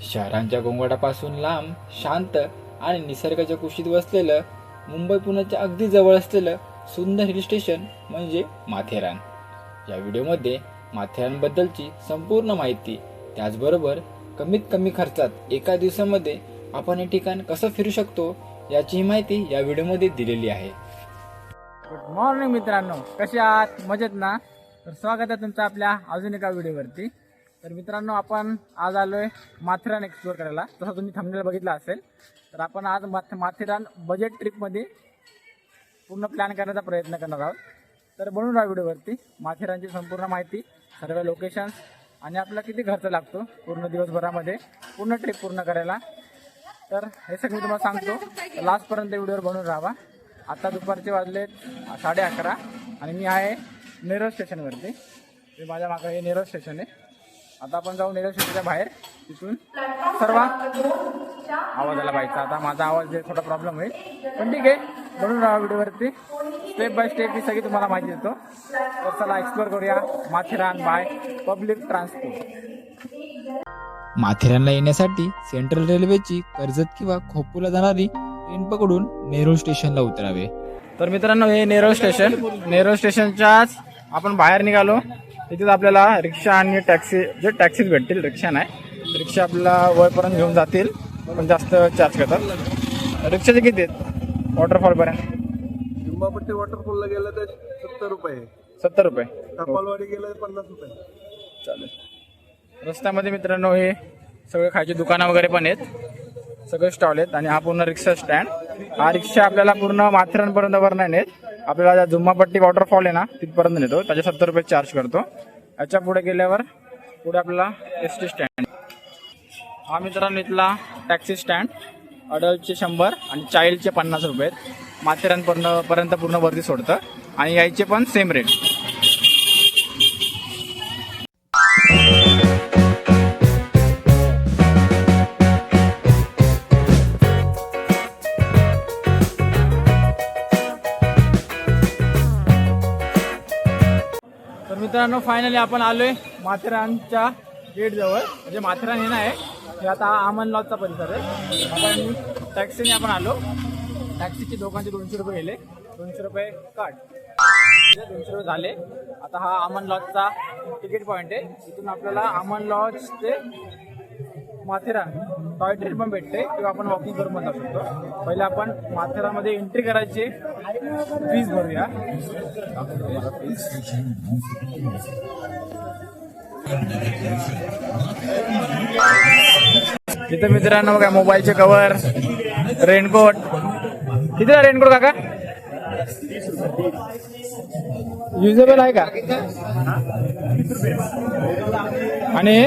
शहरांच्या गोंगाटापासून लांब शांत आणि निसर्गाच्या कुशीत वसलेलं मुंबई पुण्याच्या अगदी जवळ असलेलं सुंदर हिल स्टेशन म्हणजे माथेरान. या व्हिडिओमध्ये माथेरानबद्दलची संपूर्ण माहिती त्याचबरोबर कमीत कमी खर्चात एका दिवसामध्ये आपण हे ठिकाण कसं फिरू शकतो याचीही माहिती या व्हिडिओमध्ये दिलेली आहे. गुड मॉर्निंग मित्रांनो. कसे आहात? मजेत ना? तर स्वागत आहे तुमचं आपल्या अजून एका व्हिडिओवरती. तर मित्रांनो आपण आज आलोय माथेरान एक्सप्लोर करायला. तसा तुम्ही थंबनेल बघितला असेल तर आपण आज माथ माथेरान बजेट ट्रिपमध्ये पूर्ण प्लॅन करण्याचा प्रयत्न करणार आहोत. तर बनवून राहा व्हिडिओवरती. माथेरानची संपूर्ण माहिती सर्व लोकेशन्स आणि आपला किती खर्च लागतो पूर्ण दिवसभरामध्ये पूर्ण ट्रिप पूर्ण करायला. तर हे सगळं मी तुम्हाला सांगतो. लास्टपर्यंत व्हिडिओवर बनून राहावा. आता दुपारचे वाजले साडे अकरा आणि मी आहे नेरळ स्टेशनवरती हे माझ्या मागं हे नेरळ स्टेशन आहे. आता आपण जाऊ स्टेशनच्या बाहेर तिथून. सर्व आवाज आला पाहिजे आता माझा आवाज थोडा प्रॉब्लेम होईल. पण ठीक आहे. बनून राहा व्हिडिओवरती. स्टेप बाय स्टेप ही सगळी तुम्हाला माहिती देतो. तर चला एक्सप्लोर करूया. माथेरान बाय पब्लिक ट्रान्सपोर्ट माथेरानला येण्यासाठी सेंट्रल रेल्वेची कर्जत किंवा खोपूला जाणारी ट्रेन पकडून नेरूळ स्टेशनला उतरावे. तर मित्रांनो हे नेरळ स्टेशन नेरळ स्टेशनच्याच आपण बाहेर निघालो. तिथेच आपल्याला रिक्षा आणि टॅक्सी जे टॅक्सीच भेटतील रिक्षा नाही रिक्षा आपल्याला वरपर्यंत घेऊन जातील पण जास्त चार्ज करतात. रिक्षाचे किती आहेत? वॉटरफॉलपर्यंत लिंबापट्टी वॉटरफॉलला गेलं तर सत्तर रुपये. सत्तर रुपये. कपालवाडी गेलं तर पन्नास रुपये. चालेल. रस्त्यामध्ये मित्रांनो हे सगळे खायचे दुकानं वगैरे पण आहेत. सगळे स्टॉल आहेत आणि हा पूर्ण रिक्षा स्टँड हा रिक्षा आपल्याला पूर्ण माथेरानपर्यंत वर नाही नेत आपल्याला ज्या जुम्मापट्टी वॉटरफॉल आहे ना तिथपर्यंत नेतो. त्याचे सत्तर रुपये चार्ज करतो. याच्यापुढे गेल्यावर पुढे आपला एस टी स्टँड हा मित्रांनो इथला टॅक्सी स्टँड अडल्टचे शंभर आणि चाईल्डचे पन्नास रुपये. आहेत माथेरानपर्यंत पर्यंत पूर्ण वरती सोडतं. आणि यायचे पण सेम रेट मित्रांनो फायनली आपण आलोय माथेरानच्या गेट जवळ. म्हणजे माथेरान हे नाही हे आता अमन लॉजचा परिसर आहे. आपण टॅक्सीने आपण आलो. टॅक्सीचे दोघांचे दोनशे रुपये गेले. दोनशे रुपये काट दोनशे रुपये झाले. आता हा अमन लॉजचा तिकीट पॉईंट आहे. इथून आपल्याला आमन लॉज ते माथेरान टॉय ट्रेन पण भेटते. किंवा आपण वॉकिंग करून पण जाऊ शकतो. पहिले आपण माथेरानमध्ये एंट्री करायची फीज भरूया. इथं मित्रांनो बघा मोबाईलचे कवर रेनकोट किती रेनकोट काका? युजेबल आहे का? आणि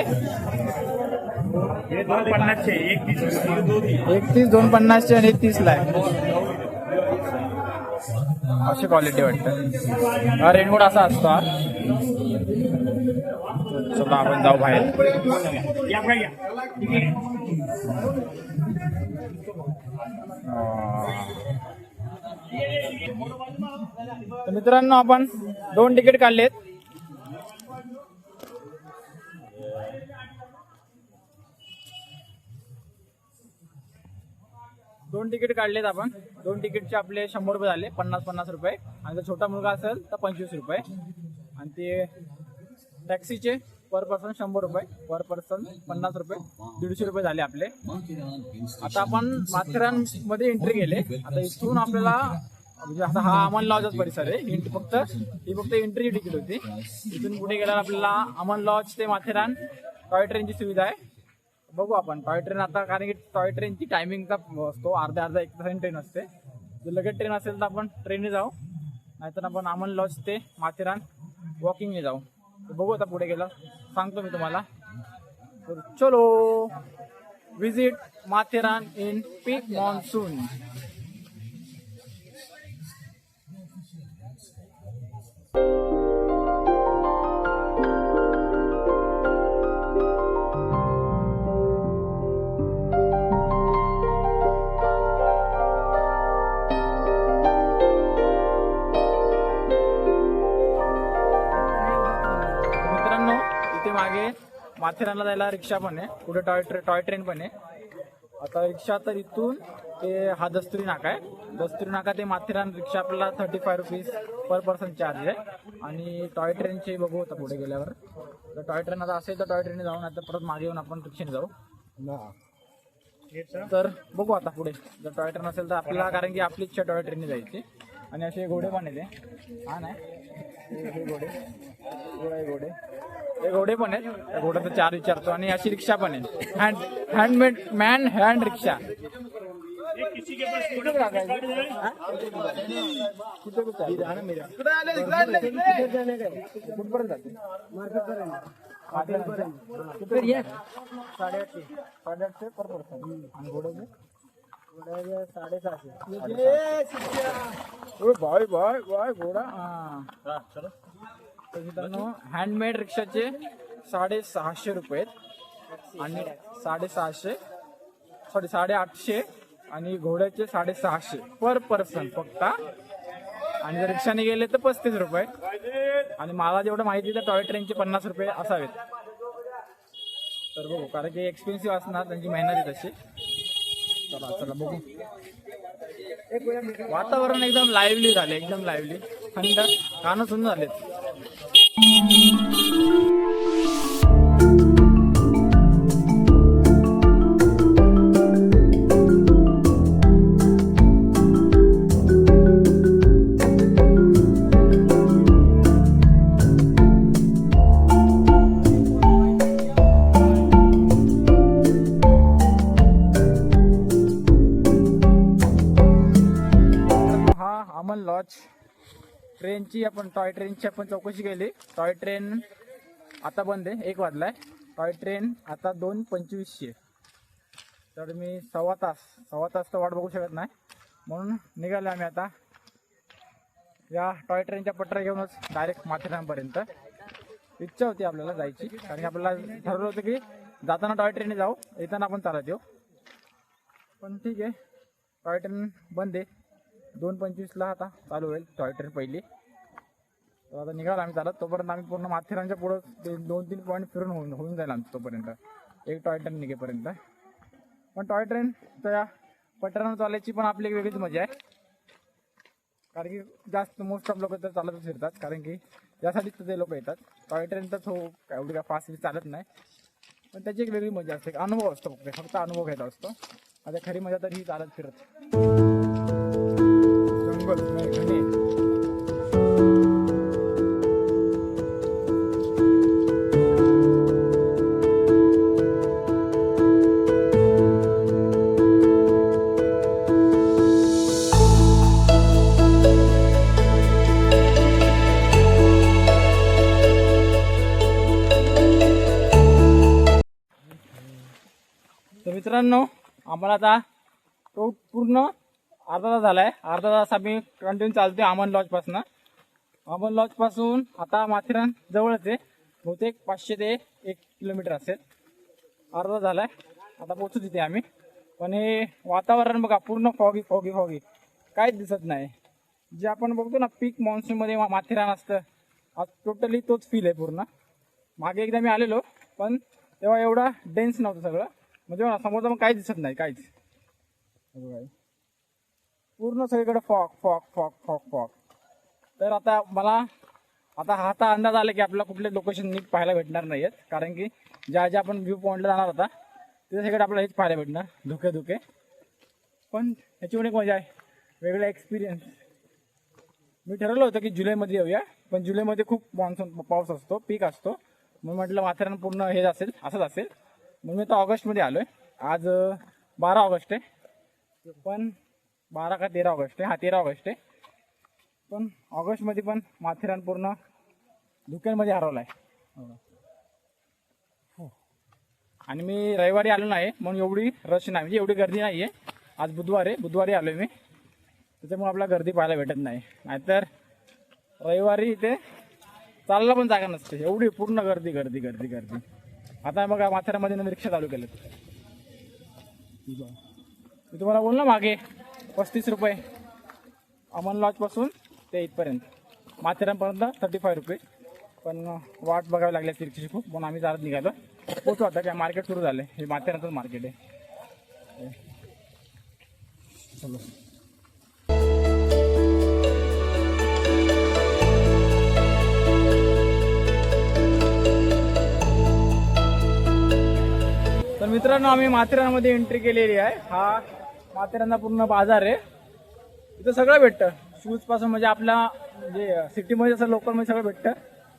एक तीस दोन पन्नासचे आणि एक तीसला आहे. अशी क्वालिटी वाटतं. हा रेनकोट असा असतो हा. चला आपण जाऊ बाहेर. तर मित्रांनो आपण दोन तिकीट काढलेत. दोन तिकीट काढलेत आपण. दोन तिकीटचे आपले शंभर रुपये झाले पन्नास पन्नास रुपये. आणि जर छोटा मुलगा असेल तर पंचवीस रुपये. आणि ते टॅक्सीचे पर पर्सन शंभर रुपये पर पर्सन पन्नास रुपये दीडशे रुपये झाले आपले. आता आपण माथेरानमध्ये एंट्री केले. आता इथून आपल्याला म्हणजे आता हा अमन लॉजच परिसर आहे. एंट्री फक्त ही फक्त एंट्रीची तिकीट होती. इथून पुढे गेल्यावर आपल्याला अमन लॉज ते माथेरान टॉय ट्रेनची सुविधा आहे. बघू आपण. टॉय ट्रेन आता कारण की टॉय ट्रेनची टायमिंगचा असतो. अर्ध्या अर्धा एक तासाने ट्रेन असते. जर लगेच ट्रेन असेल तर आपण ट्रेनने जाऊ. नाहीतर आपण आमन लॉज ते माथेरान वॉकिंगने जाऊ. तर बघू आता पुढे गेलं. सांगतो मी तुम्हाला. तर चलो. Visit Matheran in peak monsoon माथेरानला जायला रिक्षा पण आहे. पुढे टॉय ट्रे टॉय ट्रेन पण आहे. आता रिक्षा तर इथून ते हा दस्तुरी नाका आहे. दस्तुरी नाका ते माथेरान रिक्षा आपल्याला thirty five rupees per person charge आहे. आणि टॉय ट्रेनचे बघू आता पुढे गेल्यावर. तर टॉय ट्रेन आता असेल तर टॉय ट्रेनने जाऊन आता परत मागे येऊन आपण रिक्षाने जाऊ. तर बघू आता पुढे. जर टॉय ट्रेन असेल तर आपल्याला कारण की आपली इच्छा टॉय ट्रेनने जायची. आणि असे घोडे पण येते हा नाही हे- घोडे हे घोडे हे घोडे पण आहेत त्या घोड्याचा चार विचारतो आणि अशी रिक्षा पण आहे hand handmade man hand rickshaw कुठे टाकायचं? हा? कुठे कुठे आहे? कुठपर्यंत जाते किती? साडेआठशे साडेआठशे पर पर्सन आणि घोड्याचे साडेसहाशे. ओ बाय बाय बाय घोडा. हा. तर मित्रांनो हँडमेड रिक्षाचे साडेसहाशे रुपये आणि साडेसहाशे सॉरी साडेआठशे आणि घोड्याचे साडेसहाशे पर पर्सन फक्त. आणि जर रिक्षाने गेले तर पस्तीस रुपये. आणि मला जेवढं माहिती तर टॉय ट्रेनचे पन्नास रुपये असावेत. तर बघू कारण की एक्सपेन्सिव्ह असणार त्यांची मेहनत आहे तशी. चला चला बघू वातावरण एकदम लाईव्हली झाले एकदम लाईव्हली थंड गाणं सुंदर झालेत. ट्रेनची आपण टॉय ट्रेनची आपण चौकशी केली. टॉय ट्रेन आता बंद आहे एक वाजलाय. टॉय ट्रेन आता दोन पंचवीसशे. आहे. तर मी सव्वा तास सव्वा तास तर वाट बघू शकत नाही. म्हणून निघालो आम्ही आता या टॉय ट्रेनच्या पटऱ्या घेऊनच डायरेक्ट माथेरानपर्यंत. इच्छा होती आपल्याला जायची. कारण की आपल्याला ठरवलं होतं की जाताना टॉय ट्रेनने जाऊ येताना आपण चालत येऊ. पण ठीक आहे. टॉय ट्रेन बंद आहे. दोन पंचवीसला आता चालू होईल टॉय ट्रेन पहिली. तर आता निघाला आम्ही चालत. तोपर्यंत आम्ही पूर्ण माथेरानच्या पुढं दोन तीन पॉईंट फिरून होऊन होऊन जाईल आमचं तोपर्यंत. एक टॉय ट्रेन निघेपर्यंत. पण टॉय ट्रेन त्या पटरानं चालायची पण आपली एक वेगळीच मजा आहे. कारण की जास्त मोस्ट ऑफ लोक तर चालतच फिरतात. कारण की यासाठीच तर ते लोक येतात. टॉय ट्रेन तर हो एवढी काय फास्ट चालत नाही. पण त्याची एक वेगळी मजा असते. एक अनुभव असतो फक्त. फक्त अनुभव घ्यायचा असतो. आता खरी मजा तर ही चालत फिरत. जंगल मित्रांनो आम्हाला आता तो पूर्ण अर्धा तास झाला आहे अर्धा तास आम्ही कंटिन्यू चालतोय अमन लॉजपासून अमन लॉजपासून आता माथेरान जवळच आहे. बहुतेक पाचशे ते एक किलोमीटर असेल. अर्धा झाला आहे आता पोचू तिथे आम्ही. पण हे वातावरण बघा पूर्ण फॉगी फॉगी फॉगी काहीच दिसत नाही. जे आपण बघतो ना पीक मान्सूनमध्ये माथेरान असतं. आज टोटली तोच फील आहे पूर्ण. मागे एकदा मी आलेलो पण तेव्हा एवढा डेन्स नव्हतं सगळं. म्हणजे बघा, समोर पण काहीच दिसत नाही काहीच. पूर्ण सगळीकडे fog fog fog fog fog. तर आता मला आता हा आता अंदाज आला की आपल्याला कुठले लोकेशन नीट पाहायला भेटणार नाही आहेत कारण की ज्या ज्या आपण व्ह्यू पॉईंटला जाणार होता तिथे सगळं आपल्याला हेच पाहायला भेटणार धुके धुके. पण ह्याची पण एक मजा आहे. वेगळा एक्सपिरियन्स मी ठरवलं होतं की जुलैमध्ये येऊया पण जुलैमध्ये खूप मान्सून पाऊस असतो पीक असतो. मग म्हटलं वातावरण पूर्ण हेच असेल असंच असेल. मग मी आता ऑगस्टमध्ये आलो आहे आज बारा ऑगस्ट आहे. पण बारा का तेरा ऑगस्ट आहे. हा तेरा ऑगस्ट आहे. पण ऑगस्टमध्ये पण माथेरान पूर्ण धुक्यांमध्ये हरवला आहे हो. आणि मी रविवारी आलो नाही म्हणून एवढी रश नाही. म्हणजे एवढी गर्दी नाही आहे आज बुधवार आहे. बुधवारी आलो मी. त्याच्यामुळे आपल्याला गर्दी पाहायला भेटत नाही. नाहीतर रविवारी इथे चालला पण जागा नसते. एवढी पूर्ण गर्दी गर्दी गर्दी गर्दी. आता बघा माथेरामध्ये रिक्षा चालू केलेत. मी तुम्हाला बोललो मागे पस्तीस रुपये. अमन लॉजपासून ते इथपर्यंत. माथेरानपर्यंत थर्टी फाय रुपये. पण वाट बघावी लागली असते रिक्षाची खूप. म्हणून आम्ही चालत निघालो. पोचू आता काय मार्केट सुरू झालं हे माथेरामचंच मार्केट आहे. चलो मित्रांनो आम्ही माथेरानमध्ये एंट्री केलेली आहे. हा माथेरानचा पूर्ण बाजार आहे. इथं सगळं भेटतं. शूजपासून म्हणजे आपल्या म्हणजे सिटीमध्ये जसं लोकलमध्ये सगळं भेटतं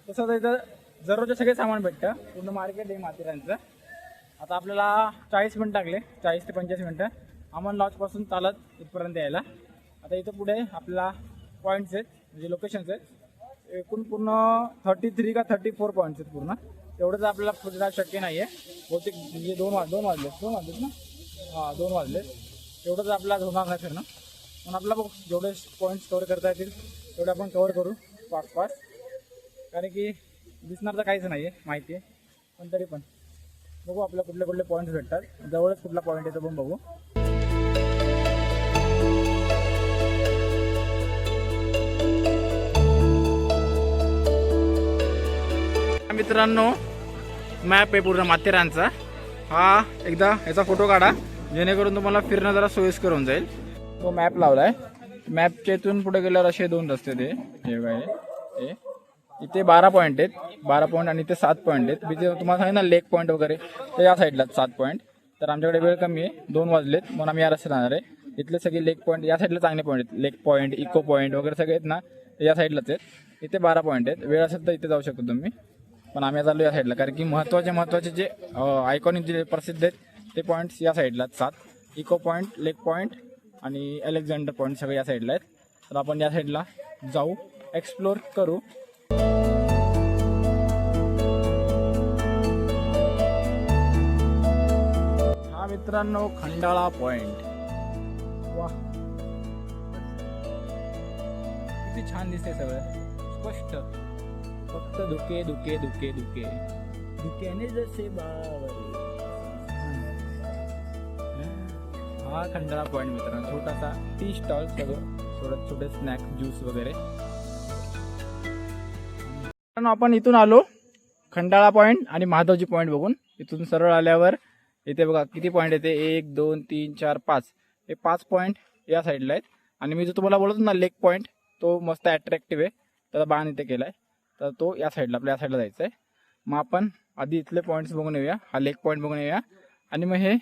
तसं इथं जरूरचे सगळे सामान भेटतं. पूर्ण मार्केट आहे माथेरानचं. आता आपल्याला चाळीस मिनिट लागले. चाळीस ते पंचेचाळीस मिनटं. अमन लॉजपासून चालत इथपर्यंत यायला. आता इथं पुढे आपला पॉईंट्स आहेत म्हणजे लोकेशन्स आहेत. एकूण पूर्ण थर्टी थ्री का थर्टी फोर पॉईंट्स आहेत पूर्ण. तेवढंच आपल्याला पुढे शक्य नाही आहे बहुतेक म्हणजे दोन वाज दोन वाजले दोन वाजलेत ना? हां दोन वाजले तेवढंच आपल्याला होणार नाही फिरणं. पण आपला बघ जेवढे पॉईंट्स कवर करता येतील तेवढे आपण कवर करू फास्ट फास्ट कारण की दिसणार तर काहीच नाही आहे माहिती आहे पण तरी पण. बघू आपल्या कुठले कुठले पॉईंट्स भेटतात. जवळच कुठला पॉईंट आहे तो पण बघू. मित्रांनो मॅप आहे पूर्ण माथेरानचा. हा एकदा याचा फोटो काढा. जेणेकरून तुम्हाला फिरणं जरा सोयीस्कर होऊन जाईल. तो मॅप लावलाय. मॅपच्या इथून पुढे गेल्यावर असे दोन रस्ते ते हे. हे. इथे बारा पॉईंट आहेत. बारा पॉईंट आणि इथे सात पॉईंट आहेत. मी तुम्हाला सांगितलं ना लेक पॉईंट वगैरे तर या साईडला सात पॉईंट तर आमच्याकडे वेळ कमी आहे. दोन वाजलेत. म्हणून आम्ही या रस्त्यात राहणार आहे. इथले सगळे लेक पॉईंट या साईडला चांगले पॉईंट आहेत. लेक पॉईंट इको पॉईंट वगैरे सगळे आहेत ना या साईडलाच आहेत. इथे बारा पॉईंट आहेत. वेळ असेल तर इथे जाऊ शकतो तुम्ही. पण आम्ही चाललो या साईडला कारण की महत्त्वाचे महत्त्वाचे जे आयकॉनिक जे प्रसिद्ध आहेत ते पॉईंट्स या साईडला आहेत सात. इको पॉईंट लेक पॉईंट आणि अलेक्झांडर पॉईंट सगळे या साईडला आहेत. तर आपण या साईडला जाऊ एक्सप्लोर करू. हा मित्रांनो खंडाळा पॉइंट वा. किती छान दिसते सगळं. स्पष्ट. फक्त धुके धुके धुके धुके. धुक्याने जसे बावरे. हा खंडाळा पॉइंट मित्रांनो छोटासा टी स्टॉल सगळं. थोडं छोटे स्नॅक्स ज्यूस वगैरे. आपण इथून आलो. खंडाळा पॉईंट आणि महादेवजी पॉईंट बघून. इथून सरळ आल्यावर इथे बघा किती पॉईंट येते? एक दोन तीन चार पाच. हे पाच पॉईंट या साईडला आहेत. आणि मी जो तुम्हाला बोलत ना लेक पॉईंट तो मस्त अट्रॅक्टिव्ह आहे. त्याचा बाण इथे केला आहे तर तो या साईडला आपल्या या साईडला जायचा आहे मग आपण आधी इथले पॉईंट्स बघून येऊया. हा लेक पॉईंट बघून येऊया. आणि मग हे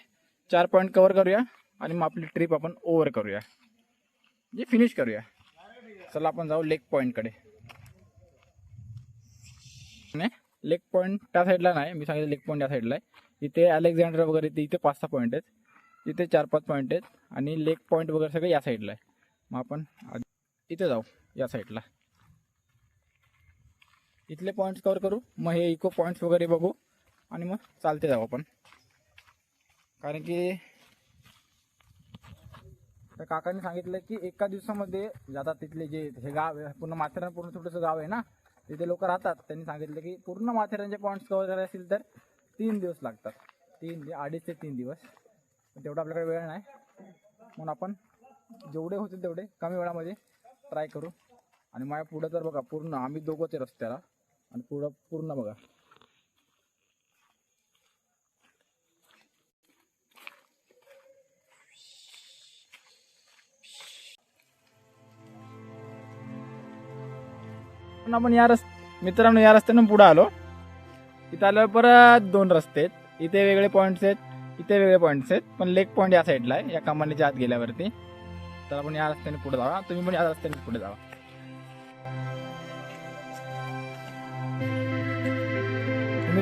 चार पॉईंट कवर करूया. आणि मग आपली ट्रिप आपण ओव्हर करूया. म्हणजे फिनिश करूया. चला आपण जाऊ लेक पॉईंटकडे नाही लेक पॉईंट त्या साईडला नाही. मी सांगितलं लेक पॉईंट या साईडला आहे. इथे अलेक्झांडर वगैरे ते इथे पाच सहा पॉईंट आहेत. इथे चार पाच पॉईंट आहेत. आणि लेक पॉईंट वगैरे सगळं या साईडला आहे. मग आपण इथे जाऊ या साईडला इथले पॉईंट्स कवर करू. मग हे इको पॉईंट्स वगैरे बघू. आणि मग चालते जाऊ आपण. कारण की त्या काकांनी सांगितलं की एका दिवसामध्ये जातात तिथले जे हे गाव आहे पूर्ण माथेरान पूर्ण छोटंसं गाव आहे ना तिथे लोक राहतात. त्यांनी सांगितलं की पूर्ण माथेरानचे पॉईंट्स कवर करायचे असतील तर तीन दिवस लागतात. तीन अडीच ते तीन दिवस. तेवढा आपल्याकडे वेळ नाही. म्हणून आपण जेवढे होतील तेवढे कमी वेळामध्ये ट्राय करू. आणि माझ्या पुढं तर बघा पूर्ण आम्ही दोघंच ते रस्त्याला. आणि पुढं पूर्ण बघा. आपण या रस् मित्रांनो या रस्त्यानं पुढं आलो. इथं आल्यावर परत दोन रस्ते आहेत. इथे वेगळे पॉईंट्स आहेत इथे वेगळे पॉईंट्स आहेत. पण लेक पॉईंट या साईडला आहे या कमानीच्या आत गेल्यावरती. तर आपण या रस्त्याने पुढे जावा. तुम्ही पण या रस्त्याने पुढे जावा.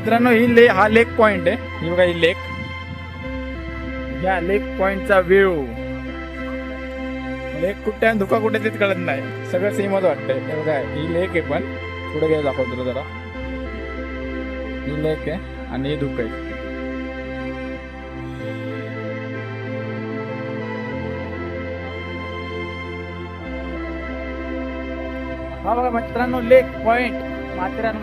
मित्रांनो ही ले हा लेक पॉइंट आहे. ही बघा ही लेक या लेक पॉइंटचा व्ह्यू लेक कुठे आणि धुका कुठे तेच कळत नाही. सगळं सेमच वाटतंय. हे बघा ही लेक आहे पण. पुढे गेलं दाखवतो तुला जरा. ही लेक आहे आणि ही धुकं आहे. हा बघा मित्रांनो लेक पॉइंट माथेरान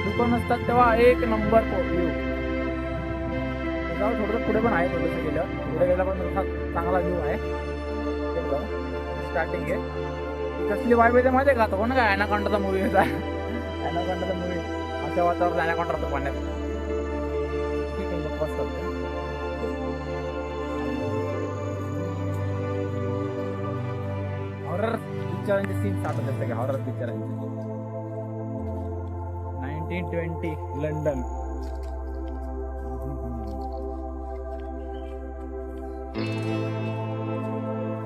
मधला असतात तेव्हा एक नंबर व्ह्यू जाऊ थोडंसं पुढे पण आहे थोडंसं गेलं. पुढे गेला पण तसा चांगला व्ह्यू आहे. स्टार्टिंग आहे. कसली वाईब येते माहिती आहे का? तो कोण काय अनाकांडाचा मूवी होता ॲनाकोंडाचा मूवी अशा वातावरण ॲनाकोंडा पाण्यात. ठीक आहे मग बस करतो हॉरर पिक्चरांचे सीन साठवत असते का हॉरर पिक्चरांचे नाईन्टीन ट्वेंटी लंडन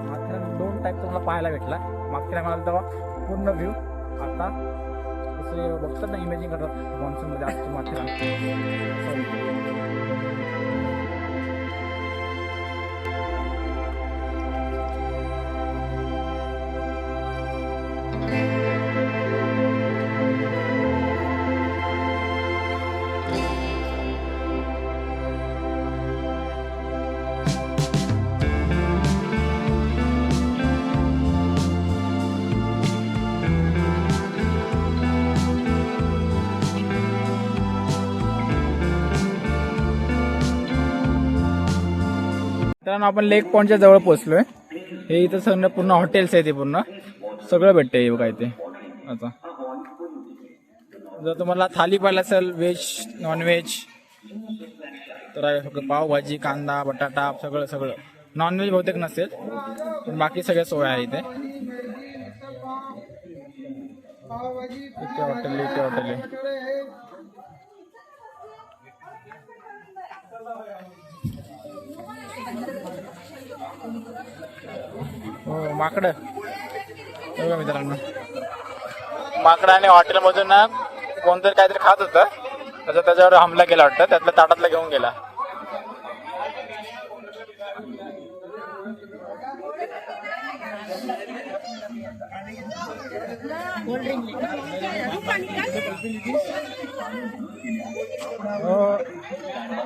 मागच्या दोन टाईप तुम्हाला पाहायला भेटला. मागच्या टायमाला तेव्हा पूर्ण व्ह्यू आता दुसरे बघतात ना इमेजिंग करतात. मॉन्सूनमध्ये आज माथेरान मित्रांनो आपण लेक पॉईंटच्या जवळ पोहोचलोय. हे इथं सगळं पूर्ण हॉटेल्स आहे ते पूर्ण. सगळं भेटतं हे ते इथे. आता. जर तुम्हाला थाली पाहिलं असेल व्हेज नॉनव्हेज तर पावभाजी कांदा बटाटा सगळं सगळं. नॉनव्हेज बहुतेक नसेल पण बाकी सगळ्या सोय आहे इथे. इथे हॉटेल इथे हॉटेल आहे हो माकडं. बघा मित्रांनो. माकडं आणि हॉटेलमधून ना कोणतरी काहीतरी खात होतं. त्याचा त्याच्यावर हमला केला वाटतं. त्यातल्या ताटातला घेऊन गेला.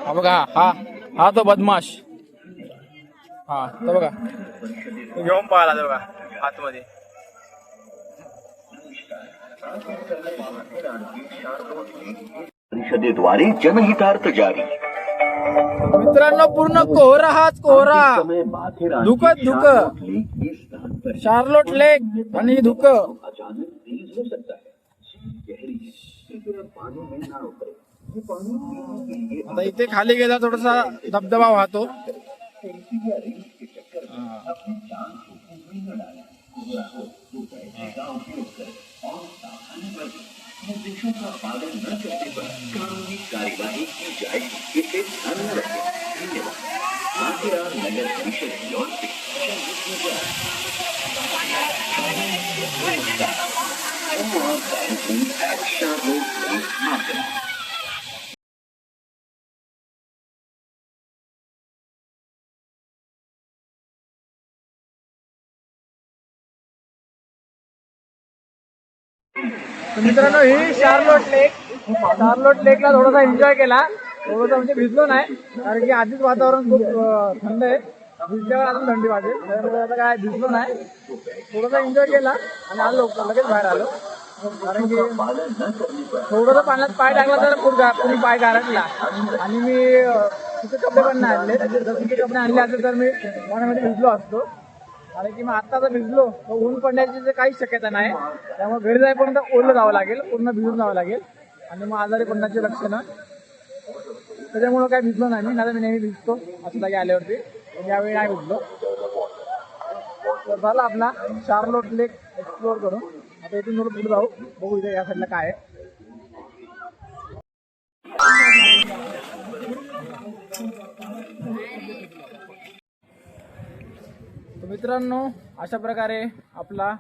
हा बघा हा. हा तो बदमाश. हा तो बघा. घेऊन पाहिला तो बघा आतमध्ये. परिषदेद्वारे जनहितार्थ जारी. मित्रांनो पूर्ण कोहरा हाच कोहरा. माथेरान धुकं. शार्लोट लेक आणि धुक. आता इथे खाली गेला थोडासा धबधबा वाहतो. निर्देशों का पालन न करने पर कानूनी कार्यवाही की जाएगी इसे ध्यान में रखें धन्यवाद माथेरान नगर परिषद at Charlotte मित्रांनो ही शार्लोट लेक. शार्लोट लेकला थोडासा एन्जॉय केला. थोडासा म्हणजे भिजलो नाही कारण की आधीच वातावरण खूप थंड आहे. भिजल्यावर अजून थंडी वाजेल. त्यामुळे आता काय भिजलो नाही. थोडासा एन्जॉय केला आणि आलो लगेच बाहेर आलो. कारण की थोडंसं पाण्यात पाय टाकला तर खूप गा- पाय गारटला आणि मी तिथे कपडे पण नाही आणले. जर तिथे कपडे आणले असते तर मी पाण्यामध्ये भिजलो असतो. कारण की मग आता जर भिजलो तर ऊन पडण्याची तर काहीच शक्यता नाही. त्यामुळे घरी जाईपर्यंत ओलं जावं लागेल पूर्ण भिजून जावं लागेल. आणि मग आजारी पडण्याची लक्षणं. त्याच्यामुळं काय भिजलो नाही मी नाही मी नेहमी भिजतो असं जागी आल्यावरती. पण यावेळी नाही भिजलो. तर झाला आपला शार्लोट लेक एक्सप्लोअर करून. आता इथून थोडं पुढे जाऊ. बघू इथे या साईडला काय आहे. मित्रांनो अशा प्रकारे आपला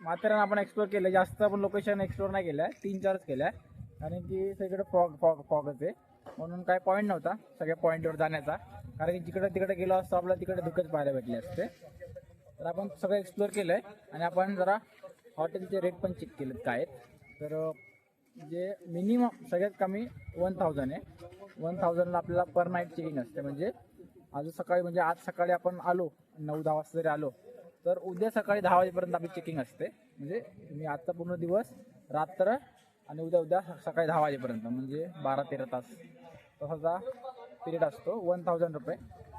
माथेरान आपण एक्सप्लोर केलं जास्त आपण लोकेशन एक्सप्लोर नाही केलं आहे तीन चारच केलं आहे कारण की सगळीकडे फॉग फॉग फॉगच आहे. म्हणून काय पॉईंट नव्हता सगळ्या पॉईंटवर जाण्याचा. कारण की जिकडे तिकडे गेलो असतो आपल्याला तिकडे धुकंच पाहायला भेटले असते. तर आपण सगळं एक्सप्लोर केलं आहे आणि आपण जरा हॉटेलचे रेट पण चेक केलेत काय आहेत. तर जे मिनिमम सगळ्यात कमी वन थाउजंड आहे. वन थाउजंडला आपल्याला पर नाईट चेकिंग असते. म्हणजे आज सकाळी म्हणजे आज सकाळी आपण आलो नऊ दहा वाजता जरी आलो तर उद्या सकाळी दहा वाजेपर्यंत आपली चेकिंग असते. म्हणजे मी आजचा पूर्ण दिवस रात्र आणि उद्या उद्या सकाळी दहा वाजेपर्यंत म्हणजे बारा तेरा तास तसाचा पिरियड असतो. वन थाउजंड रुपये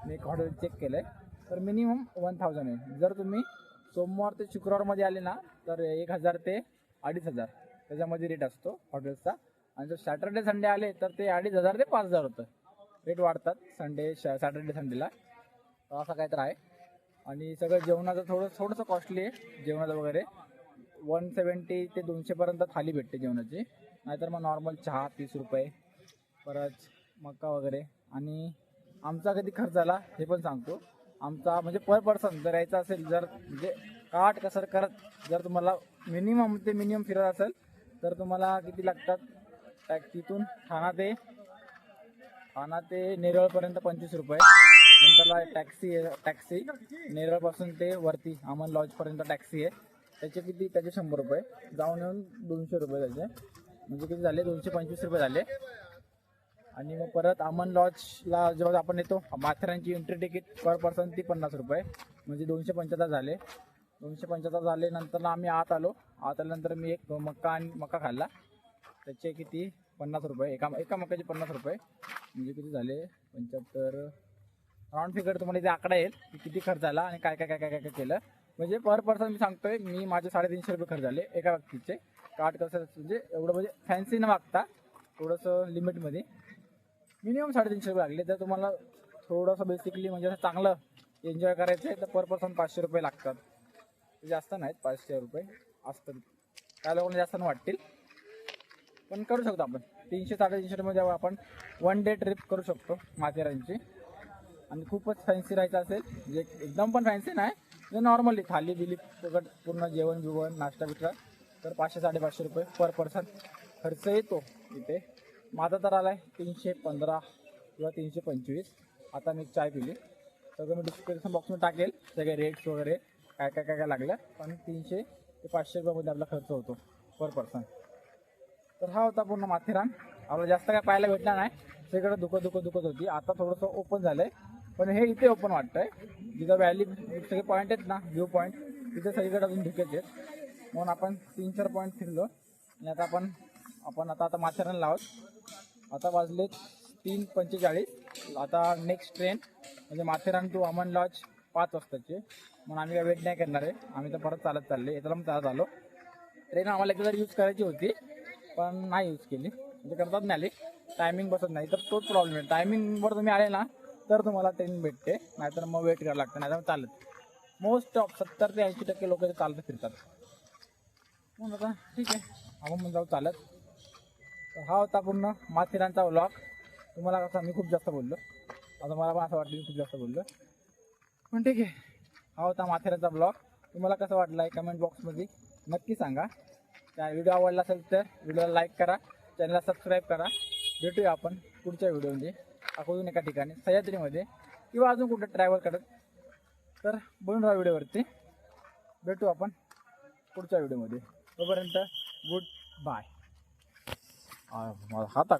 मी एक हॉटेल चेक केलं आहे तर मिनिमम वन थाउजंड आहे. जर तुम्ही सोमवार ते शुक्रवारमध्ये आले ना तर एक हजार ते अडीच हजार त्याच्यामध्ये रेट असतो हॉटेल्सचा. आणि जर सॅटर्डे संडे आले तर ते अडीच हजार ते पाच हजार होतं. रेट वाढतात संडे सॅटर्डे संडेला असं काय तर आहे. आणि सगळं जेवणाचं थोडं थोडंसं कॉस्टली आहे जेवणाचं वगैरे. वन सेवन्टी ते दोनशेपर्यंत थाली भेटते जेवणाची. नाहीतर मग नॉर्मल चहा तीस रुपये. परत मका वगैरे. आणि आमचा कधी खर्च आला हे पण सांगतो. आमचा म्हणजे पर पर्सन जर यायचं असेल जर म्हणजे काट कसर करत जर तुम्हाला मिनिमम ते मिनिमम फिरत असेल तर तुम्हाला किती लागतात? टॅक्स तिथून ठाणा ते अना ते नेरळपर्यंत पंचवीस रुपये. नंतरला टॅक्सी आहे टॅक्सी. नेरळपासून ते वरती अमन लॉजपर्यंत टॅक्सी आहे. त्याचे किती? त्याचे शंभर रुपये. जाऊन येऊन दोनशे रुपये त्याचे. म्हणजे किती झाले? दोनशे पंचवीस रुपये झाले. आणि मग परत अमन लॉजला जेव्हा आपण येतो माथेरांची एंट्री तिकीट पर पर्सन ती पन्नास रुपये. म्हणजे दोनशे पंच्याहत्तर झाले. दोनशे पंच्याहत्तर झाले नंतर आम्ही आत आलो. आत आल्यानंतर मी एक मक्का आणि मक्का खाल्ला. त्याचे किती? पन्नास रुपये एका एका मक्याचे पन्नास रुपये. म्हणजे किती झाले? पंच्याहत्तर. राऊंड फिगर तुम्हाला इथे आकडा येईल की किती खर्च झाला आणि काय काय काय काय काय काय केलं. म्हणजे पर पर्सन मी सांगतोय मी माझे साडेतीनशे रुपये खर्च झाले एका व्यक्तीचे. कार्ड कसं म्हणजे एवढं म्हणजे फॅन्सी न मागता थोडंसं लिमिटमध्ये मिनिमम साडेतीनशे रुपये लागले. तर तुम्हाला थोडंसं बेसिकली म्हणजे असं चांगलं एन्जॉय करायचं आहे तर पर पर्सन पाचशे रुपये लागतात. जास्त नाहीत पाचशे रुपये असतात. काय लोकांना जास्त वाटतील. पण करू शकतो आपण. तीनशे साडेतीनशे रुपये आपण वन डे ट्रिप करू शकतो माथेरानची. आणि खूपच फॅन्सी राहायचं असेल. म्हणजे एकदम पण फॅन्सी नाही म्हणजे नॉर्मली थाली बिली फुकट पूर्ण जेवण बिवण नाश्ता बिष्टा तर पाचशे साडेपाचशे रुपये पर पर्सन खर्च येतो इथे. माझा तर आला आहे तीनशे पंधरा किंवा तीनशे पंचवीस. आता मी चाय पिली. सगळं मी डिस्क्रिप्शन बॉक्समध्ये टाकेल. सगळे रेट्स वगैरे काय काय काय काय लागलं. पण तीनशे ते पाचशे रुपयामध्ये आपला खर्च होतो पर पर्सन तर हा होता पूर्ण माथेरान. आपला जास्त काय पाहायला भेटला नाही. सगळीकडे दुखत दुखत दुखत होती. आता थोडंसं ओपन झालंय. पण हे इथे ओपन वाटतंय. जिथं व्हॅली सगळे पॉईंट आहेत ना व्ह्यू पॉईंट तिथे सगळीकडे अजून धुकेच आहेत. म्हणून आपण तीन चार पॉईंट फिरलो. आणि आता आपण आपण आता आता माथेरान लावत आता वाजले तीन पंचेचाळीस. आता नेक्स्ट ट्रेन म्हणजे माथेरान टू अमन लॉज पाच वाजताची. म्हणून आम्ही काय वेट नाही करणार आहे. आम्ही तर परत चालत चालले इथं मग चालत आलो ट्रेन आम्हाला एकदा यूज करायची होती पण नाही यूज केली. म्हणजे करतात नाही आली. टायमिंग बसत नाही. तर तोच प्रॉब्लेम आहे. टायमिंगवर तुम्ही आले ना तर तुम्हाला ट्रेन भेटते. नाहीतर मग वेट करावं लागतं. नाहीतर चालत. मोस्ट ऑफ सत्तर ते ऐंशी टक्के लोक चालत फिरतात. म्हणून आता ठीक आहे. आपण मग जाऊ चालत. तर हा होता पूर्ण माथेरानचा व्लॉग तुम्हाला कसं मी खूप जास्त बोललो. आता मला पण असं वाटलं मी खूप जास्त बोललो. पण ठीक आहे. हा होता माथेरानचा ब्लॉग तुम्हाला कसं वाटलं आहे कमेंट बॉक्समध्ये नक्की सांगा. व्हिडिओ आवडला असेल तर व्हिडिओला लाईक करा चॅनलला सबस्क्राईब करा. भेटूया आपण पुढच्या व्हिडिओमध्ये अजून एका ठिकाणी सह्याद्रीमध्ये किंवा अजून कुठं ट्रॅव्हल करत तर बनून राहा व्हिडिओवरती भेटू आपण पुढच्या व्हिडिओमध्ये तोपर्यंत गुड बाय हातात